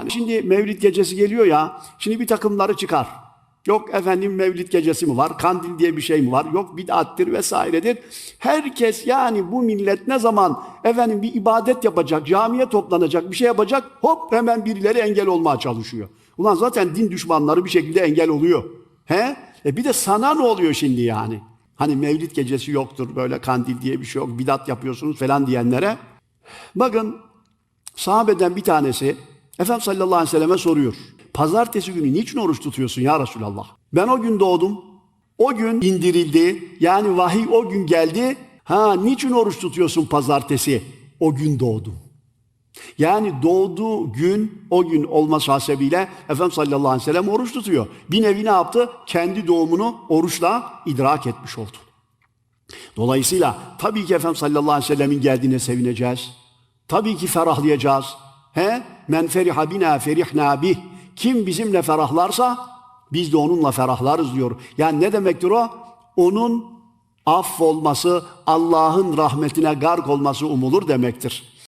Yani şimdi Mevlid gecesi geliyor ya, şimdi bir takımları çıkar. Yok efendim Mevlid gecesi mi var, kandil diye bir şey mi var, yok bid'attir vesairedir. Herkes yani bu millet ne zaman efendim bir ibadet yapacak, camiye toplanacak, bir şey yapacak, hop hemen birileri engel olmaya çalışıyor. Ulan zaten din düşmanları bir şekilde engel oluyor. He? E bir de sana ne oluyor şimdi yani? Hani Mevlid gecesi yoktur, böyle kandil diye bir şey yok, bidat yapıyorsunuz falan diyenlere. Bakın sahabeden bir tanesi Efendimiz sallallahu aleyhi ve selleme soruyor. Pazartesi günü niçin oruç tutuyorsun ya Resulallah? Ben o gün doğdum. O gün indirildi. Yani vahiy o gün geldi. Ha niçin oruç tutuyorsun pazartesi? O gün doğdum. Yani doğduğu gün o gün olması hasebiyle Efendimiz sallallahu aleyhi ve sellem oruç tutuyor. Bir nevi ne yaptı? Kendi doğumunu oruçla idrak etmiş oldu. Dolayısıyla tabii ki Efendimiz sallallahu aleyhi ve sellemin geldiğine sevineceğiz. Tabii ki ferahlayacağız. He? Men feriha bina ferihna bih. Kim bizimle ferahlarsa biz de onunla ferahlarız diyor. Yani ne demektir o? Onun affolması, Allah'ın rahmetine gark olması umulur demektir.